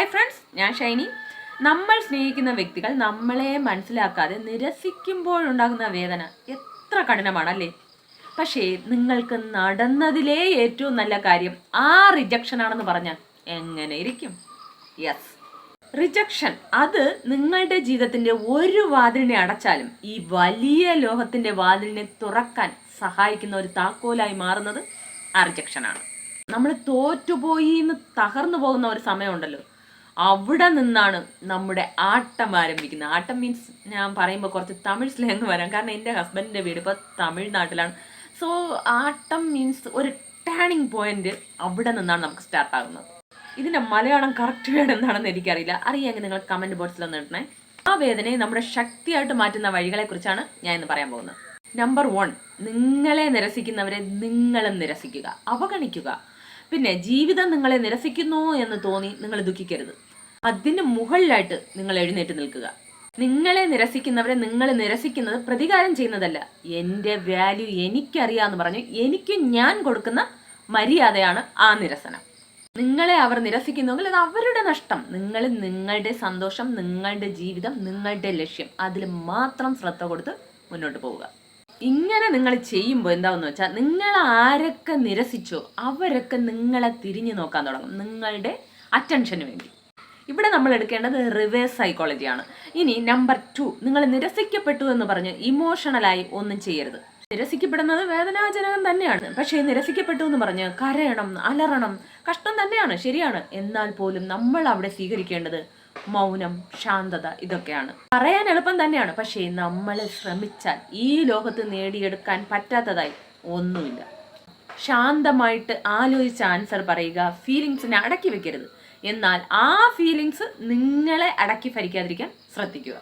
Hi friends ഞാൻ ഷൈനി. നമ്മൾ സ്നേഹിക്കുന്ന വ്യക്തികൾ നമ്മളെ മനസ്സിലാക്കാതെ നിരസിക്കുമ്പോഴുണ്ടാകുന്ന വേദന എത്ര കഠിനമാണല്ലേ? പക്ഷേ നിങ്ങൾക്ക് നടന്നതിലേ ഏറ്റവും നല്ല കാര്യം ആ റിജക്ഷൻ ആണെന്ന് പറഞ്ഞാൽ എങ്ങനെ ഇരിക്കും? യെസ് റിജക്ഷൻ അത് നിങ്ങളുടെ ജീവിതത്തിന്റെ ഒരു വാതിലിനെ അടച്ചാലും ഈ വലിയ ലോഹത്തിന്റെ വാതിലിനെ തുറക്കാൻ സഹായിക്കുന്ന ഒരു താക്കോലായി മാറുന്നത് ആ റിജക്ഷനാണ് നമ്മൾ തോറ്റുപോയി എന്ന് തകർന്നു പോകുന്ന ഒരു സമയമുണ്ടല്ലോ. അവിടെ നിന്നാണ് നമ്മുടെ ആട്ടം ആരംഭിക്കുന്നത്. ആട്ടം മീൻസ് ഞാൻ പറയുമ്പോൾ കുറച്ച് തമിഴ് സ്ലാങ് വരാം. കാരണം എന്റെ ഹസ്ബൻഡിന്റെ വീട് ഇപ്പോൾ തമിഴ്നാട്ടിലാണ്. സോ ആട്ടം മീൻസ് ഒരു ടേണിംഗ് പോയിന്റ് അവിടെ നിന്നാണ് നമുക്ക് സ്റ്റാർട്ട് ആകുന്നത്. ഇതിന്റെ മലയാളം കറക്റ്റ് വേർഡ് എന്താണെന്ന് എനിക്കറിയില്ല. അറിയാമെങ്കിൽ നിങ്ങൾ കമന്റ് ബോക്സിൽ ഒന്ന് ഇടണേ. ആ വേദനയെ നമ്മുടെ ശക്തിയായിട്ട് മാറ്റുന്ന വഴികളെക്കുറിച്ചാണ് ഞാൻ ഇന്ന് പറയാൻ പോകുന്നത്. നമ്പർ വൺ നിങ്ങളെ നിരസിക്കുന്നവരെ നിങ്ങളും നിരസിക്കുക. അവഗണിക്കുക. പിന്നെ ജീവിതം നിങ്ങളെ നിരസിക്കുന്നു എന്ന് തോന്നി നിങ്ങൾ ദുഃഖിക്കരുത്. അതിന് മുകളിലായിട്ട് നിങ്ങൾ എഴുന്നേറ്റ് നിൽക്കുക. നിങ്ങളെ നിരസിക്കുന്നവരെ നിങ്ങൾ നിരസിക്കുന്നത് പ്രതികാരം ചെയ്യുന്നതല്ല. എന്റെ വാല്യൂ എനിക്കറിയാന്ന് പറഞ്ഞു എനിക്ക് ഞാൻ കൊടുക്കുന്ന മര്യാദയാണ് ആ നിരസനം. നിങ്ങളെ അവർ നിരസിക്കുന്നുവെങ്കിൽ അത് അവരുടെ നഷ്ടം. നിങ്ങൾ നിങ്ങളുടെ സന്തോഷം നിങ്ങളുടെ ജീവിതം നിങ്ങളുടെ ലക്ഷ്യം അതിൽ മാത്രം ശ്രദ്ധ കൊടുത്ത് മുന്നോട്ട് പോവുക. ഇങ്ങനെ നിങ്ങൾ ചെയ്യുമ്പോൾ എന്താണെന്ന് വെച്ചാൽ നിങ്ങൾ ആരൊക്കെ നിരസിച്ചോ അവരൊക്കെ നിങ്ങളെ തിരിഞ്ഞു നോക്കാൻ തുടങ്ങും. നിങ്ങളുടെ അറ്റൻഷന് വേണ്ടി. ഇവിടെ നമ്മൾ എടുക്കേണ്ടത് റിവേഴ്സ് സൈക്കോളജിയാണ് ഇനി നമ്പർ ടു നിങ്ങൾ നിരസിക്കപ്പെട്ടു എന്ന് പറഞ്ഞ് ഇമോഷണലായി ഒന്നും ചെയ്യരുത്. നിരസിക്കപ്പെടുന്നത് വേദനാജനകം തന്നെയാണ്. പക്ഷേ നിരസിക്കപ്പെട്ടു എന്ന് പറഞ്ഞ് കരയണം അലറണം കഷ്ടം തന്നെയാണ് ശരിയാണ്. എന്നാൽ പോലും നമ്മൾ അവിടെ സ്വീകരിക്കേണ്ടത് മൗനം ശാന്തത ഇതൊക്കെയാണ്. പറയാൻ എളുപ്പം തന്നെയാണ്. പക്ഷേ നമ്മൾ ശ്രമിച്ചാൽ ഈ ലോകത്ത് നേടിയെടുക്കാൻ പറ്റാത്തതായി ഒന്നുമില്ല. ശാന്തമായിട്ട് ആലോചിച്ച് ആൻസർ പറയുക ഫീലിങ്സിനെ അടക്കി വെക്കരുത്. എന്നാൽ ആ ഫീലിങ്സ് നിങ്ങളെ അടക്കി ഭരിക്കാതിരിക്കാൻ ശ്രദ്ധിക്കുക.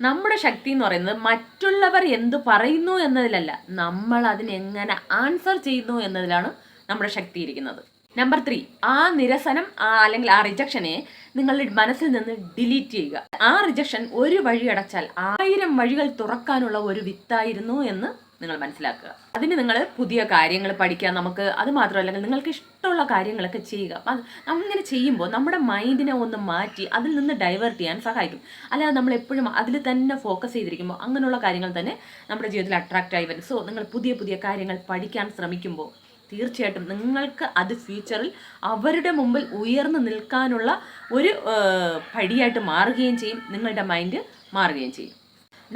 നമ്മുടെ ശക്തി എന്ന് പറയുന്നത് മറ്റുള്ളവർ എന്ത് പറയുന്നു എന്നതിലല്ല നമ്മൾ അതിനെങ്ങനെ ആൻസർ ചെയ്യുന്നു എന്നതിലാണ് നമ്മുടെ ശക്തി ഇരിക്കുന്നത്. നമ്പർ ത്രീ ആ നിരസനം ആ അല്ലെങ്കിൽ ആ റിജക്ഷനെ നിങ്ങളുടെ മനസ്സിൽ നിന്ന് ഡിലീറ്റ് ചെയ്യുക. ആ റിജക്ഷൻ ഒരു വഴി അടച്ചാൽ ആയിരം വഴികൾ തുറക്കാനുള്ള ഒരു വിത്തായിരുന്നു എന്ന് നിങ്ങൾ മനസ്സിലാക്കുക. അതിന് നിങ്ങൾ പുതിയ കാര്യങ്ങൾ പഠിക്കാൻ നമുക്ക് അത് മാത്രമല്ല നിങ്ങൾക്ക് ഇഷ്ടമുള്ള കാര്യങ്ങളൊക്കെ ചെയ്യുക. അങ്ങനെ ചെയ്യുമ്പോൾ നമ്മുടെ മൈൻഡിനെ ഒന്ന് മാറ്റി അതിൽ നിന്ന് ഡൈവേർട്ട് ചെയ്യാൻ സഹായിക്കും. അല്ലാതെ നമ്മൾ എപ്പോഴും അതിൽ തന്നെ ഫോക്കസ് ചെയ്തിരിക്കുമ്പോൾ അങ്ങനെയുള്ള കാര്യങ്ങൾ തന്നെ നമ്മുടെ ജീവിതത്തിൽ അട്രാക്റ്റ് ആയി വരും. സോ നിങ്ങൾ പുതിയ പുതിയ കാര്യങ്ങൾ പഠിക്കാൻ ശ്രമിക്കുമ്പോൾ തീർച്ചയായിട്ടും നിങ്ങൾക്ക് അത് ഫ്യൂച്ചറിൽ അവരുടെ മുമ്പിൽ ഉയർന്നു നിൽക്കാനുള്ള ഒരു പടിയായിട്ട് മാറുകയും ചെയ്യും. നിങ്ങളുടെ മൈൻഡ് മാറുകയും ചെയ്യും.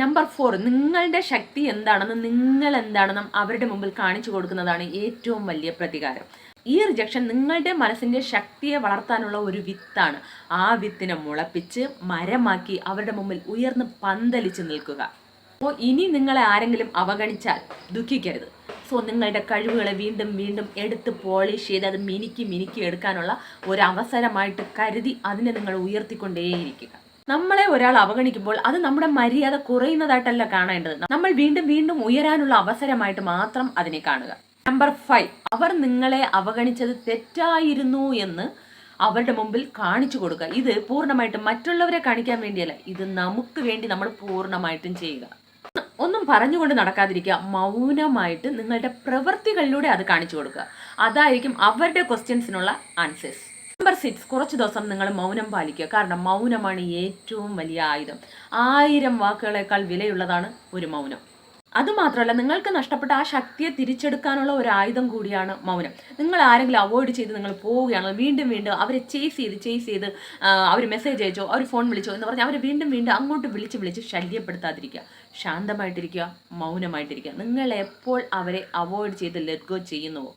നമ്പർ ഫോർ നിങ്ങളുടെ ശക്തി എന്താണെന്ന് നിങ്ങൾ എന്താണെന്ന് അവരുടെ മുമ്പിൽ കാണിച്ചു കൊടുക്കുന്നതാണ് ഏറ്റവും വലിയ പ്രതികാരം. ഈ റിജക്ഷൻ നിങ്ങളുടെ മനസ്സിന്റെ ശക്തിയെ വളർത്താനുള്ള ഒരു വിത്താണ്. ആ വിത്തിനെ മുളപ്പിച്ച് മരമാക്കി അവരുടെ മുമ്പിൽ ഉയർന്ന് പന്തലിച്ച് നിൽക്കുക. അപ്പോൾ ഇനി നിങ്ങളെ ആരെങ്കിലും അവഗണിച്ചാൽ ദുഃഖിക്കരുത്. സോ നിങ്ങളുടെ കഴിവുകളെ വീണ്ടും വീണ്ടും എടുത്ത് പോളിഷ് ചെയ്ത് അത് മിനുക്കി മിനുക്കി എടുക്കാനുള്ള ഒരു അവസരമായിട്ട് കരുതി അതിനെ നിങ്ങൾ ഉയർത്തിക്കൊണ്ടേയിരിക്കുക. നമ്മളെ ഒരാൾ അവഗണിക്കുമ്പോൾ അത് നമ്മുടെ മര്യാദ കുറയുന്നതായിട്ടല്ല കാണേണ്ടത്. നമ്മൾ വീണ്ടും വീണ്ടും ഉയരാനുള്ള അവസരമായിട്ട് മാത്രം അതിനെ കാണുക. നമ്പർ ഫൈവ് അവർ നിങ്ങളെ അവഗണിച്ചത് തെറ്റായിരുന്നു എന്ന് അവരുടെ മുമ്പിൽ കാണിച്ചു കൊടുക്കുക. ഇത് പൂർണമായിട്ടും മറ്റുള്ളവരെ കാണിക്കാൻ വേണ്ടിയല്ല ഇത് നമുക്ക് വേണ്ടി നമ്മൾ പൂർണമായിട്ടും ചെയ്യുക. ഒന്നും പറഞ്ഞുകൊണ്ട് നടക്കാതിരിക്കുക മൗനമായിട്ട് നിങ്ങളുടെ പ്രവൃത്തികളിലൂടെ അത് കാണിച്ചു കൊടുക്കുക. അതായിരിക്കും അവരുടെ ക്വസ്റ്റ്യൻസിനുള്ള ആൻസേഴ്സ് നമ്പർ സിക്സ് കുറച്ച് ദിവസം നിങ്ങൾ മൗനം പാലിക്കുക. കാരണം മൗനമാണ് ഏറ്റവും വലിയ ആയുധം. ആയിരം വാക്കുകളേക്കാൾ വിലയുള്ളതാണ് ഒരു മൗനം. അതുമാത്രമല്ല നിങ്ങൾക്ക് നഷ്ടപ്പെട്ട ആ ശക്തിയെ തിരിച്ചെടുക്കാനുള്ള ഒരു ആയുധം കൂടിയാണ് മൗനം. നിങ്ങൾ ആരെങ്കിലും അവോയ്ഡ് ചെയ്ത് നിങ്ങൾ പോവുകയാണോ വീണ്ടും വീണ്ടും അവരെ ചേസ് ചെയ്ത് ചേസ് ചെയ്ത് അവർ മെസ്സേജ് അയച്ചോ അവർ ഫോൺ വിളിച്ചോ എന്ന് പറഞ്ഞാൽ അവരെ വീണ്ടും വീണ്ടും അങ്ങോട്ട് വിളിച്ച് വിളിച്ച് ശല്യപ്പെടുത്താതിരിക്കുക. ശാന്തമായിട്ടിരിക്കുക മൗനമായിട്ടിരിക്കുക. നിങ്ങൾ എപ്പോൾ അവരെ അവോയ്ഡ് ചെയ്ത് ലെറ്റ് ഗോ ചെയ്യുന്നുവോ?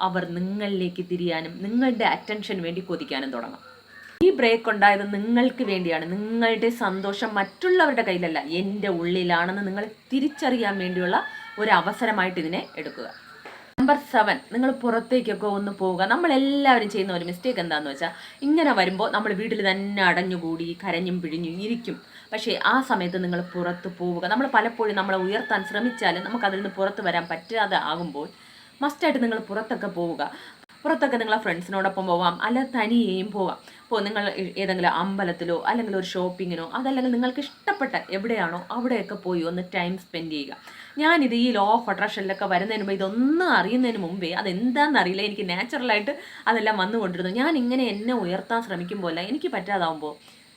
അവർ നിങ്ങളിലേക്ക് തിരിയാനും നിങ്ങളുടെ അറ്റൻഷൻ വേണ്ടി കൊതിക്കാനും തുടങ്ങും. ഈ ബ്രേക്ക് ഉണ്ടായത് നിങ്ങൾക്ക് വേണ്ടിയാണ്. നിങ്ങളുടെ സന്തോഷം മറ്റുള്ളവരുടെ കയ്യിലല്ല എന്റെ ഉള്ളിലാണെന്ന് നിങ്ങൾ തിരിച്ചറിയാൻ വേണ്ടിയുള്ള ഒരു അവസരമായിട്ട് ഇതിനെ എടുക്കുക. നമ്പർ സെവൻ നിങ്ങൾ പുറത്തേക്കൊക്കെ ഒന്ന് പോവുക. നമ്മളെല്ലാവരും ചെയ്യുന്ന ഒരു മിസ്റ്റേക്ക് എന്താണെന്ന് വെച്ചാൽ ഇങ്ങനെ വരുമ്പോൾ നമ്മൾ വീട്ടിൽ തന്നെ അടഞ്ഞുകൂടി കരഞ്ഞും പിഴിഞ്ഞും ഇരിക്കും. പക്ഷേ ആ സമയത്ത് നിങ്ങൾ പുറത്ത് പോവുക. നമ്മൾ പലപ്പോഴും നമ്മളെ ഉയർത്താൻ ശ്രമിച്ചാലും നമുക്കതിൽ നിന്ന് പുറത്ത് വരാൻ പറ്റാതെ ആകുമ്പോൾ മസ്റ്റായിട്ട് നിങ്ങൾ പുറത്തൊക്കെ പോവുക. പുറത്തൊക്കെ നിങ്ങളെ ഫ്രണ്ട്സിനോടൊപ്പം പോവാം. അല്ല തനിയെയും പോവാം. ഇപ്പോൾ നിങ്ങൾ ഏതെങ്കിലും അമ്പലത്തിലോ അല്ലെങ്കിൽ ഒരു ഷോപ്പിങ്ങിനോ അതല്ലെങ്കിൽ നിങ്ങൾക്ക് ഇഷ്ടപ്പെട്ട എവിടെയാണോ അവിടെയൊക്കെ പോയി ഒന്ന് ടൈം സ്പെൻഡ് ചെയ്യുക. ഞാനിത് ഈ ലോ ഓഫ് അട്രാക്ഷനിലൊക്കെ വരുന്നതിന് മുമ്പ് ഇതൊന്നും അറിയുന്നതിന് മുമ്പേ അതെന്താണെന്ന് അറിയില്ല എനിക്ക് നാച്ചുറലായിട്ട് അതെല്ലാം വന്നുകൊണ്ടിരുന്നു. ഞാൻ ഇങ്ങനെ എന്നെ ഉയർത്താൻ ശ്രമിക്കുമ്പോൾ എനിക്ക് പറ്റാതാവുമ്പോൾ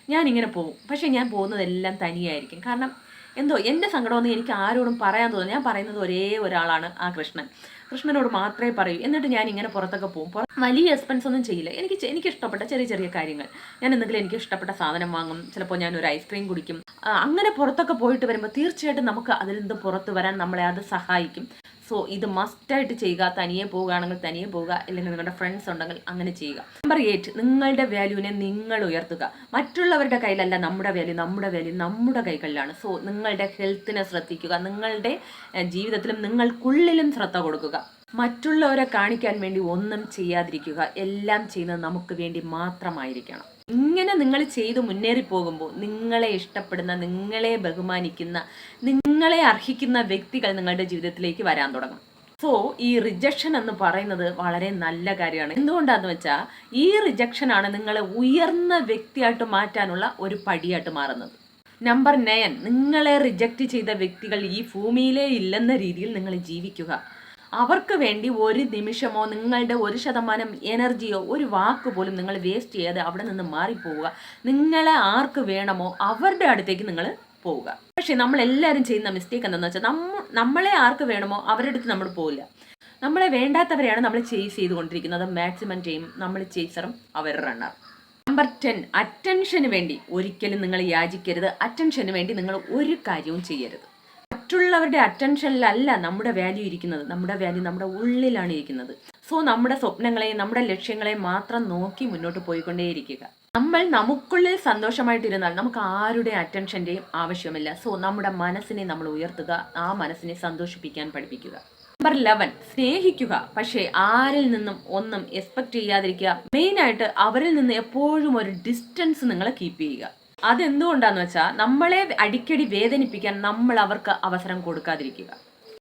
ഞാനിങ്ങനെ പോകും. പക്ഷേ ഞാൻ പോകുന്നതെല്ലാം തനിയായിരിക്കും. കാരണം എന്തോ എന്റെ സങ്കടമൊന്നും എനിക്ക് ആരോടും പറയാൻ തോന്നുന്നു ഞാൻ പറയുന്നത് ഒരേ ഒരാളാണ് ആ കൃഷ്ണൻ. കൃഷ്ണനോട് മാത്രമേ പറയൂ. എന്നിട്ട് ഞാൻ ഇങ്ങനെ പുറത്തൊക്കെ പോകും. വലിയ എക്സ്പെൻസ് ഒന്നും ചെയ്യില്ല. എനിക്ക് എനിക്ക് ഇഷ്ടപ്പെട്ട ചെറിയ ചെറിയ കാര്യങ്ങൾ. ഞാൻ എന്തെങ്കിലും എനിക്ക് ഇഷ്ടപ്പെട്ട സാധനം വാങ്ങും. ചിലപ്പോൾ ഞാൻ ഒരു ഐസ്ക്രീം കുടിക്കും. അങ്ങനെ പുറത്തൊക്കെ പോയിട്ട് വരുമ്പോൾ തീർച്ചയായിട്ടും നമുക്ക് അതിൽ നിന്ന് പുറത്ത് വരാൻ നമ്മളെ അത് സഹായിക്കും. സോ ഇത് മസ്റ്റായിട്ട് ചെയ്യുക. തനിയെ പോവുകയാണെങ്കിൽ തനിയെ പോവുക അല്ലെങ്കിൽ നിങ്ങളുടെ ഫ്രണ്ട്സ് ഉണ്ടെങ്കിൽ അങ്ങനെ ചെയ്യുക. നമ്പർ എയ്റ്റ് നിങ്ങളുടെ വാല്യൂവിനെ നിങ്ങൾ ഉയർത്തുക. മറ്റുള്ളവരുടെ കയ്യിലല്ല നമ്മുടെ വാല്യൂ നമ്മുടെ വാല്യൂ നമ്മുടെ കൈകളിലാണ്. സോ നിങ്ങളുടെ ഹെൽത്തിനെ ശ്രദ്ധിക്കുക. നിങ്ങളുടെ ജീവിതത്തിലും നിങ്ങൾക്കുള്ളിലും ശ്രദ്ധ കൊടുക്കുക. മറ്റുള്ളവരെ കാണിക്കാൻ വേണ്ടി ഒന്നും ചെയ്യാതിരിക്കുക എല്ലാം ചെയ്യുന്നത് നമുക്ക് വേണ്ടി മാത്രമായിരിക്കണം. ഇങ്ങനെ നിങ്ങൾ ചെയ്ത് മുന്നേറി പോകുമ്പോൾ നിങ്ങളെ ഇഷ്ടപ്പെടുന്ന നിങ്ങളെ ബഹുമാനിക്കുന്ന നിങ്ങളെ അർഹിക്കുന്ന വ്യക്തികൾ നിങ്ങളുടെ ജീവിതത്തിലേക്ക് വരാൻ തുടങ്ങും. സോ ഈ റിജക്ഷൻ എന്ന് പറയുന്നത് വളരെ നല്ല കാര്യമാണ്. എന്തുകൊണ്ടാന്ന് വെച്ചാൽ ഈ റിജക്ഷൻ ആണ് നിങ്ങളെ ഉയർന്ന വ്യക്തിയായിട്ട് മാറ്റാനുള്ള ഒരു പടിയായിട്ട് മാറുന്നത്. നമ്പർ നയൻ നിങ്ങളെ റിജക്റ്റ് ചെയ്ത വ്യക്തികൾ ഈ ഭൂമിയിലേ ഇല്ലെന്ന രീതിയിൽ നിങ്ങൾ ജീവിക്കുക. അവർക്ക് വേണ്ടി ഒരു നിമിഷമോ നിങ്ങളുടെ ഒരു ശതമാനം എനർജിയോ ഒരു വാക്ക് പോലും നിങ്ങൾ വേസ്റ്റ് ചെയ്യാതെ അവിടെ നിന്ന് മാറിപ്പോവുക. നിങ്ങളെ ആർക്ക് വേണമോ അവരുടെ അടുത്തേക്ക് നിങ്ങൾ പോവുക. പക്ഷേ നമ്മൾ എല്ലാവരും ചെയ്യുന്ന മിസ്റ്റേക്ക് എന്താണെന്ന് വെച്ചാൽ നമ്മ നമ്മളെ ആർക്ക് വേണമോ അവരുടെ അടുത്ത് നമ്മൾ പോവില്ല. നമ്മളെ വേണ്ടാത്തവരെയാണ് നമ്മൾ ചേസ് ചെയ്തുകൊണ്ടിരിക്കുന്നത്. മാക്സിമം ടൈം നമ്മൾ ചേസറും അവർ റണ്ണർ നമ്പർ ടെൻ അറ്റൻഷന് വേണ്ടി ഒരിക്കലും നിങ്ങൾ യാചിക്കരുത്. അറ്റൻഷന് വേണ്ടി നിങ്ങൾ ഒരു കാര്യവും ചെയ്യരുത്. മറ്റുള്ളവരുടെ അറ്റൻഷനിലല്ല നമ്മുടെ വാല്യൂ ഇരിക്കുന്നത്. നമ്മുടെ വാല്യൂ നമ്മുടെ ഉള്ളിലാണ് ഇരിക്കുന്നത്. സോ നമ്മുടെ സ്വപ്നങ്ങളെയും നമ്മുടെ ലക്ഷ്യങ്ങളെയും മാത്രം നോക്കി മുന്നോട്ട് പോയിക്കൊണ്ടേയിരിക്കുക. നമ്മൾ നമുക്കുള്ളിൽ സന്തോഷമായിട്ടിരുന്നാൽ നമുക്ക് ആരുടെ അറ്റൻഷന്റെയും ആവശ്യമില്ല. സോ നമ്മുടെ മനസ്സിനെ നമ്മൾ ഉയർത്തുക. ആ മനസ്സിനെ സന്തോഷിപ്പിക്കാൻ പഠിപ്പിക്കുക. നമ്പർ ലെവൻ സ്നേഹിക്കുക. പക്ഷേ ആരിൽ നിന്നും ഒന്നും എക്സ്പെക്ട് ചെയ്യാതിരിക്കുക. മെയിനായിട്ട് അവരിൽ നിന്ന് എപ്പോഴും ഒരു ഡിസ്റ്റൻസ് നിങ്ങൾ കീപ്പ് ചെയ്യുക. അതെന്തുകൊണ്ടാന്ന് വെച്ചാൽ നമ്മളെ അടിക്കടി വേദനിപ്പിക്കാൻ നമ്മൾ അവർക്ക് അവസരം കൊടുക്കാതിരിക്കുക.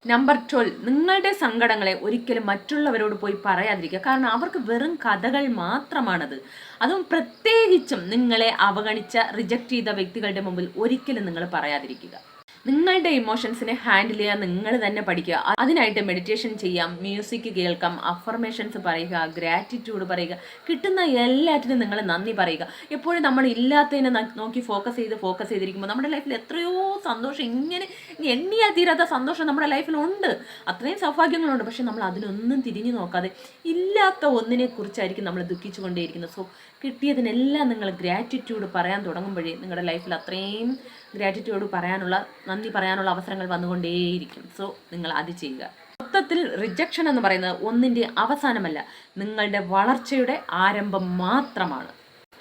നമ്പർ ട്വൽവ് നിങ്ങളുടെ സങ്കടങ്ങളെ ഒരിക്കലും മറ്റുള്ളവരോട് പോയി പറയാതിരിക്കുക. കാരണം അവർക്ക് വെറും കഥകൾ മാത്രമാണത്. അതും പ്രത്യേകിച്ചും നിങ്ങളെ അവഗണിച്ച റിജക്റ്റ് ചെയ്ത വ്യക്തികളുടെ മുമ്പിൽ ഒരിക്കലും നിങ്ങൾ പറയാതിരിക്കുക. നിങ്ങളുടെ ഇമോഷൻസിനെ ഹാൻഡിൽ ചെയ്യാൻ നിങ്ങൾ തന്നെ പഠിക്കുക. അതിനായിട്ട് മെഡിറ്റേഷൻ ചെയ്യാം മ്യൂസിക് കേൾക്കാം അഫർമേഷൻസ് പറയുക ഗ്രാറ്റിറ്റ്യൂഡ് പറയുക കിട്ടുന്ന എല്ലാറ്റിനും നിങ്ങൾ നന്ദി പറയുക. എപ്പോഴും നമ്മൾ ഇല്ലാത്തതിനെ നോക്കി ഫോക്കസ് ചെയ്ത് ഫോക്കസ് ചെയ്തിരിക്കുമ്പോൾ നമ്മുടെ ലൈഫിൽ എത്രയോ സന്തോഷം ഇങ്ങനെ എണ്ണിയാൽ തീരാത്ത സന്തോഷം നമ്മുടെ ലൈഫിലുണ്ട് അത്രയും സൗഭാഗ്യങ്ങളുണ്ട്. പക്ഷെ നമ്മൾ അതിനൊന്നും തിരിഞ്ഞു നോക്കാതെ ഇല്ലാത്ത ഒന്നിനെ കുറിച്ചായിരിക്കും നമ്മൾ ദുഃഖിച്ചുകൊണ്ടേയിരിക്കുന്നത്. സോ കിട്ടിയതിനെല്ലാം നിങ്ങൾ ഗ്രാറ്റിറ്റ്യൂഡ് പറയാൻ തുടങ്ങുമ്പോഴേ നിങ്ങളുടെ ലൈഫിൽ അത്രയും ഗ്രാറ്റിറ്റ്യൂഡ് പറയാനുള്ള നന്ദി പറയാനുള്ള അവസരങ്ങൾ വന്നുകൊണ്ടേയിരിക്കും. സോ നിങ്ങൾ അത് ചെയ്യുക. മൊത്തത്തിൽ റിജക്ഷൻ എന്ന് പറയുന്നത് ഒന്നിന്റെ അവസാനമല്ല നിങ്ങളുടെ വളർച്ചയുടെ ആരംഭം മാത്രമാണ്.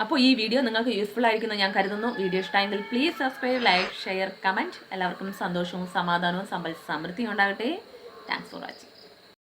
അപ്പോൾ ഈ വീഡിയോ നിങ്ങൾക്ക് യൂസ്ഫുൾ ആയിരിക്കുന്നു ഞാൻ കരുതുന്നു. വീഡിയോ ഇഷ്ടമെങ്കിൽ please subscribe like share comment എല്ലാവർക്കും സന്തോഷവും സമാധാനവും സമ്പൽ സമൃദ്ധിയും ഉണ്ടാകട്ടെ. Thanks for watching